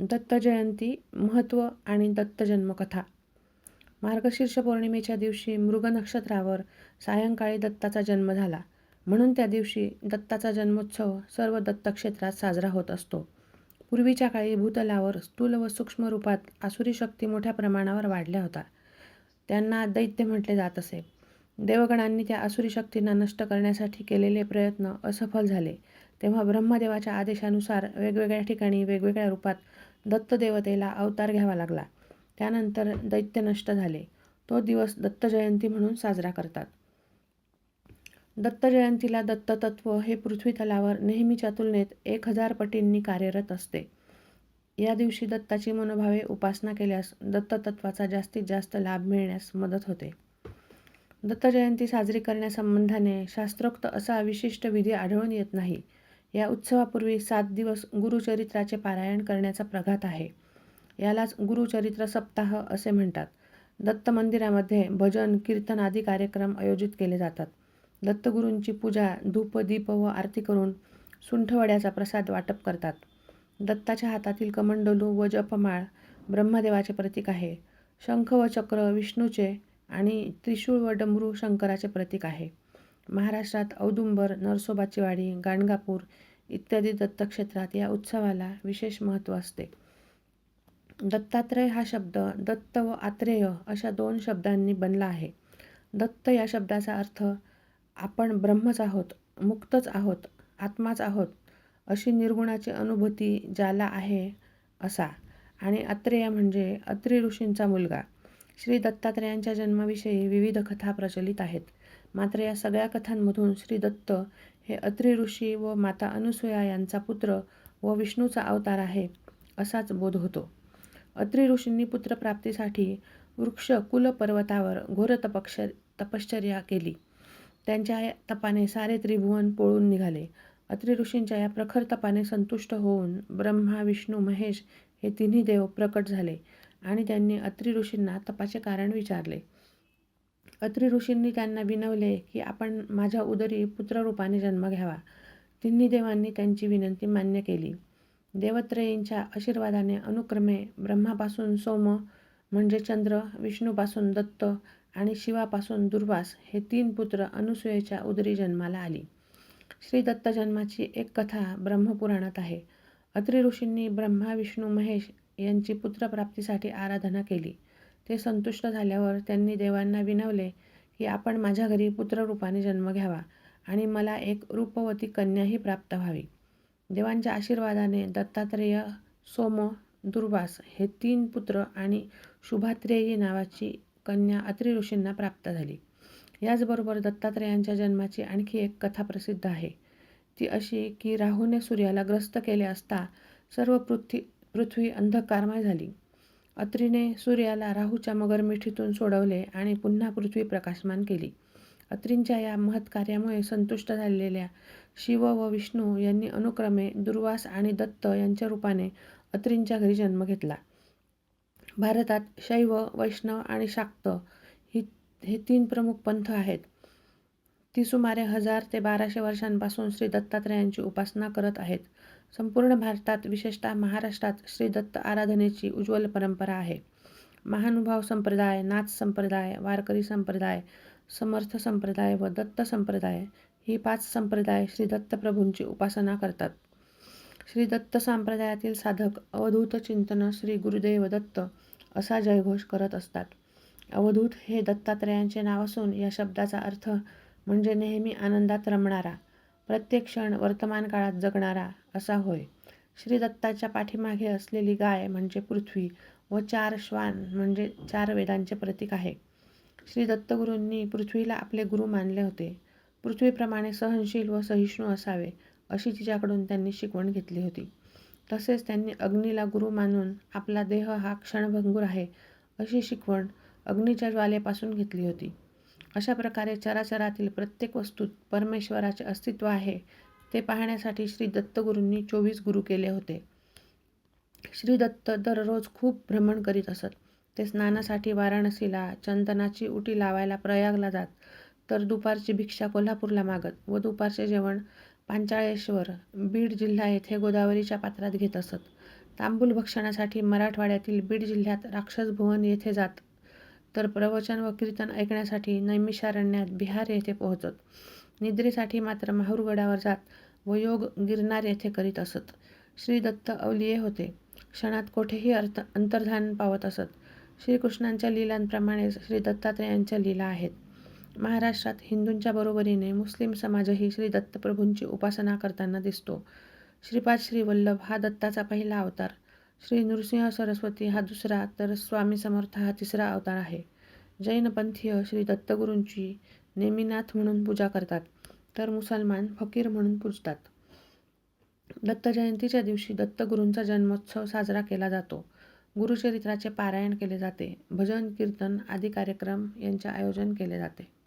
दत्तजयंती महत्त्व आणि दत्त जन्मकथा मार्गशीर्ष पौर्णिमेच्या दिवशी मृग नक्षत्रावर सायंकाळी दत्ताचा जन्म झाला. म्हणून त्या दिवशी दत्ताचा जन्मोत्सव सर्व दत्तक्षेत्रात साजरा होत असतो. पूर्वीच्या काळी भूतलावर स्थूल व सूक्ष्म रूपात आसुरी शक्ती मोठ्या प्रमाणावर वाढल्या होत्या. त्यांना दैत्य म्हटले जात असे. देवगणांनी त्या आसुरी शक्तींना नष्ट करण्यासाठी केलेले प्रयत्न असफल झाले. तेव्हा ब्रह्मदेवाच्या आदेशानुसार वेगवेगळ्या ठिकाणी वेगवेगळ्या रूपात दत्तदेवतेला अवतार घ्यावा लागला. त्यानंतर दैत्य नष्ट झाले. तो दिवस दत्तजयंती म्हणून साजरा करतात. दत्तजयंतीला दत्ततत्व हे पृथ्वीतलावर नेहमीच्या तुलनेत एक हजार पटींनी कार्यरत असते. या दिवशी दत्ताची मनोभावे उपासना केल्यास दत्ततत्वाचा जास्तीत जास्त लाभ मिळण्यास मदत होते. दत्तजयंती साजरी करण्यासंबंधाने शास्त्रोक्त असा विशिष्ट विधी आढळून येत नाही. या उत्सवापूर्वी सात दिवस गुरुचरित्राचे पारायण करण्याचा प्रघात आहे. यालाच गुरुचरित्र सप्ताह असे म्हणतात. दत्त मंदिरामध्ये भजन कीर्तन आदी कार्यक्रम आयोजित केले जातात. दत्तगुरूंची पूजा धूप दीप व आरती करून सुंठवड्याचा प्रसाद वाटप करतात. दत्ताच्या हातातील कमंडलू व जपमाळ ब्रह्मदेवाचे प्रतीक आहे. शंख व चक्र विष्णूचे आणि त्रिशूळ व डमरू शंकराचे प्रतीक आहे. महाराष्ट्रात औदुंबर नरसोबाची वाडी गाणगापूर इत्यादी दत्तक्षेत्रात या उत्सवाला विशेष महत्त्व असते. दत्तात्रय हा शब्द दत्त व आत्रेय अशा दोन शब्दांनी बनला आहे. दत्त या शब्दाचा अर्थ आपण ब्रह्मच आहोत मुक्तच आहोत आत्माच आहोत अशी निर्गुणाची अनुभूती ज्याला आहे असा. आणि अत्रेय म्हणजे अत्रि ऋषींचा मुलगा. श्री दत्तात्रेयांच्या जन्माविषयी विविध कथा प्रचलित आहेत. मात्र या सगळ्या कथांमधून श्री दत्त हे अत्रि ऋषी व माता अनुसूया यांचा पुत्र व विष्णूचा अवतार आहे असाच बोध होतो. अत्री ऋषींनी पुत्रप्राप्तीसाठी वृक्ष कुल पर्वतावर घोर तपक्ष तपश्चर्या केली. त्यांच्या तपाने सारे त्रिभुवन पोळून निघाले. अत्रि ऋषींच्या या प्रखर तपाने संतुष्ट होऊन ब्रह्मा विष्णू महेश हे तिन्ही देव प्रकट झाले आणि त्यांनी अत्रि ऋषींना तपाचे कारण विचारले. अत्रि ऋषींनी त्यांना विनवले की आपण माझ्या उदरी पुत्ररूपाने जन्म घ्यावा. तिन्ही देवांनी त्यांची विनंती मान्य केली. देवत्रयींच्या आशीर्वादाने अनुक्रमे ब्रह्मापासून सोम म्हणजे चंद्र विष्णूपासून दत्त आणि शिवापासून दुर्वास हे तीन पुत्र अनुसूयेच्या उदरी जन्माला आली. श्री दत्त जन्माची एक कथा ब्रह्मपुराणात आहे. अत्रि ऋषींनी ब्रह्मा विष्णू महेश यांची पुत्रप्राप्तीसाठी आराधना केली. ते संतुष्ट झाल्यावर त्यांनी देवांना विनवले की आपण माझ्या घरी पुत्ररूपाने जन्म घ्यावा आणि मला एक रूपवती कन्याही प्राप्त व्हावी. देवांच्या आशीर्वादाने दत्तात्रेय सोम दुर्वास हे तीन पुत्र आणि शुभात्रेयी नावाची कन्या अत्रि ऋषींना प्राप्त झाली. याचबरोबर दत्तात्रेयांच्या जन्माची आणखी एक कथा प्रसिद्ध आहे. ती अशी की राहूने सूर्याला ग्रस्त केले असता सर्व पृथ्वी पृथ्वी अंधकारमय झाली. अत्रीने सूर्याला राहूच्या मगरमिठीतून सोडवले आणि पुन्हा पृथ्वी प्रकाशमान केली. अत्रींच्या या महत्कार्यामुळे संतुष्ट झालेल्या शिव व विष्णू यांनी अनुक्रमे दुर्वास आणि दत्त यांच्या रूपाने अत्रींच्या घरी जन्म घेतला. भारतात शैव वैष्णव आणि शाक्त ही हे तीन प्रमुख पंथ आहेत. ती सुमारे हजार ते बाराशे वर्षांपासून श्री दत्तात्रयांची उपासना करत आहेत. संपूर्ण भारतात विशेषतः महाराष्ट्रात श्री दत्त आराधनेची उज्ज्वल परंपरा आहे. महानुभाव संप्रदाय नाथ संप्रदाय वारकरी संप्रदाय समर्थ संप्रदाय व दत्त संप्रदाय ही पाच संप्रदाय श्री दत्तप्रभूंची उपासना करतात. श्री दत्त संप्रदायातील साधक अवधूत चिंतन श्री गुरुदेव दत्त असा जयघोष करत असतात. अवधूत हे दत्तात्रयांचे नाव असून या शब्दाचा अर्थ म्हणजे नेहमी आनंदात रमणारा प्रत्येक क्षण वर्तमान काळात जगणारा असा होय. श्री दत्ताच्या पाठीमागे असलेली गाय म्हणजे पृथ्वी व चार श्वान म्हणजे चार वेदांचे प्रतीक आहे. श्री दत्तगुरूंनी पृथ्वीला आपले गुरु मानले होते. पृथ्वीप्रमाणे सहनशील व सहिष्णू असावे अशी तिच्याकडून त्यांनी शिकवण घेतली होती. तसेच त्यांनी अग्नीला गुरु मानून आपला देह हा क्षणभंगूर आहे अशी शिकवण अग्नीच्या ज्वालेपासून घेतली होती. अशा प्रकारे चराचरातील प्रत्येक वस्तूत परमेश्वराचे अस्तित्व आहे ते पाहण्यासाठी श्री दत्तगुरूंनी चोवीस गुरु केले होते. श्री दत्त दररोज खूप भ्रमण करीत असत. ते स्नानासाठी वाराणसीला चंदनाची उटी लावायला प्रयागला जात तर दुपारची भिक्षा कोल्हापूरला मागत व दुपारचे जेवण पांचाळेश्वर बीड जिल्हा येथे गोदावरीच्या पात्रात घेत असत. तांबूल भक्षणासाठी मराठवाड्यातील बीड जिल्ह्यात राक्षसभुवन येथे जात. तर प्रवचन व कीर्तन ऐकण्यासाठी नैमिषारण्यात बिहार येथे पोहोचत. निद्रेसाठी मात्र माहूरगडावर जात व योग गिरनार येथे करीत असत. श्री दत्त अवलिये होते. क्षणात कोठेही अर्थ अंतर्धान पावत असत. श्रीकृष्णांच्या लीलांप्रमाणेच श्री दत्तात्रेयांच्या लीला आहेत. महाराष्ट्रात हिंदूंच्या बरोबरीने मुस्लिम समाजही श्री दत्तप्रभूंची उपासना करताना दिसतो. श्रीपाद श्री वल्लभ हा दत्ताचा पहिला अवतार. श्री नृसिंह सरस्वती हा दुसरा तर स्वामी समर्थ हा तिसरा अवतार आहे. जैनपंथीय श्री दत्तगुरूंची नेमिनाथ म्हणून पूजा करतात तर मुसलमान फकीर म्हणून पूजतात. दत्त जयंतीच्या दिवशी दत्तगुरूंचा जन्मोत्सव साजरा केला जातो. गुरुचरित्राचे पारायण केले जाते. भजन कीर्तन आदी कार्यक्रम यांचे आयोजन केले जाते.